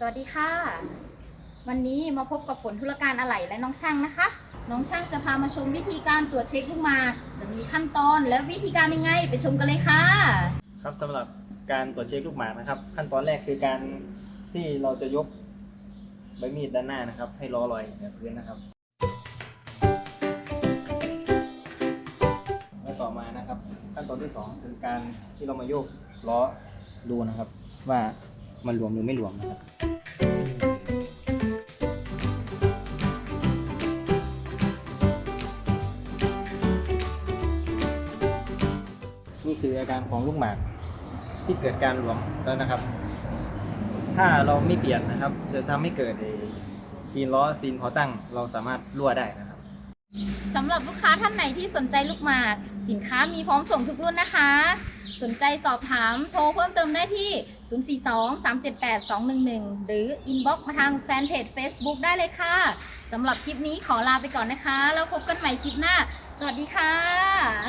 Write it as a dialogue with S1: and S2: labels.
S1: สวัสดีค่ะ วันนี้มาพบกับฝนธุรการอะไหล่และน้องช่างนะคะ น้องช่างจะพามาชมวิธีการตรวจเช็คลูกหมา จะมีขั้นตอนและวิธีการยังไงไปชมกันเลยค่ะ
S2: ครับสำหรับการตรวจเช็คลูกหมากนะครับ ขั้นตอนแรกคือการที่เราจะยกใบมีดด้านหน้านะครับ ให้ล้อลอยเหนือพื้นนะครับ แล้วต่อมานะครับ ขั้นตอนที่สองคือการที่เรามาโยกล้อดูนะครับ ว่า มันหลวมหรือไม่หลวมนะครับนี่คืออาการของลูกหมากที่เกิดการหลวมแล้วนะครับ ถ้าเราไม่เปลี่ยนนะครับ จะทำให้เกิดซีนล้อซีนพอตั้งเราสามารถรั่วได้นะครับ
S1: สำหรับลูกค้าท่านไหนที่สนใจลูกหมาก สินค้ามีพร้อมส่งทุกรุ่นนะคะ สนใจสอบถามโทรเพิ่มเติมได้ที่ 042 378 211 หรือ inbox มาทางแฟนเพจ Facebook ได้เลยค่ะสำหรับคลิปนี้ขอลาไปก่อนนะคะ แล้วพบกันใหม่คลิปหน้า สวัสดีค่ะ